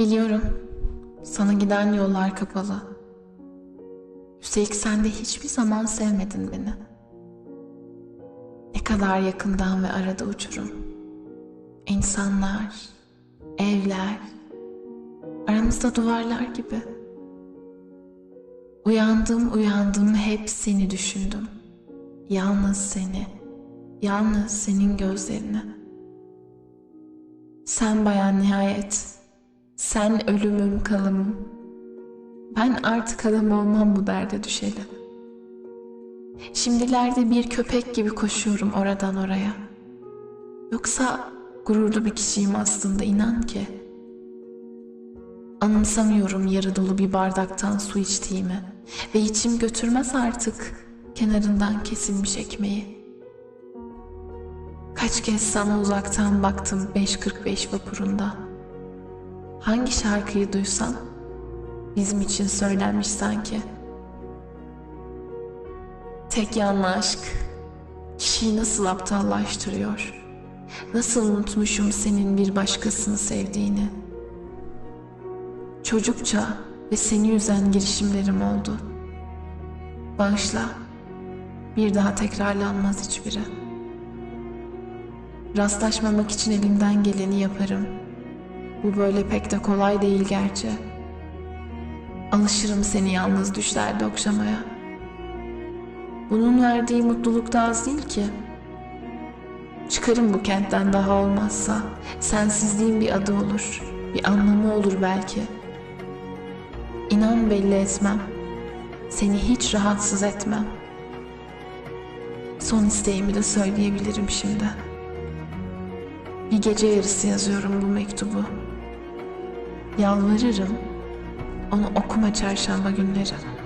Biliyorum. Sana giden yollar kapalı. Üstelik sen de hiçbir zaman sevmedin beni. Ne kadar yakından ve arada uçurum. İnsanlar, evler, aramızda duvarlar gibi. Uyandım uyandım hep seni düşündüm. Yalnız seni, yalnız senin gözlerini. Sen bayan nihayet, sen ölümüm kalımım. Ben artık adam olmam bu derde düşeli. Şimdilerde bir köpek gibi koşuyorum oradan oraya. Yoksa gururlu bir kişiyim aslında inan ki. Anımsamıyorum yarı dolu bir bardaktan su içtiğimi ve içim götürmez artık kenarından kesilmiş ekmeği. Kaç kez sana uzaktan baktım 5.45 vapurunda. Hangi şarkıyı duysam bizim için söylenmiş sanki. Tek yanlı aşk kişiyi nasıl aptallaştırıyor? Nasıl unutmuşum senin bir başkasını sevdiğini? Çocukça ve seni üzen girişimlerim oldu. Bağışla, bir daha tekrarlanmaz hiçbiri. Rastlaşmamak için elimden geleni yaparım. Bu böyle pek de kolay değil gerçi. Alışırım seni yalnız düşlerde okşamaya. Bunun verdiği mutluluk da az değil ki. Çıkarım bu kentten daha olmazsa. Sensizliğin bir adı olur. Bir anlamı olur belki. İnan belli etmem. Seni hiç rahatsız etmem. Son isteğimi de söyleyebilirim şimdi. Bir gece yarısı yazıyorum bu mektubu. Yalvarırım. Onu okuma çarşamba günleri.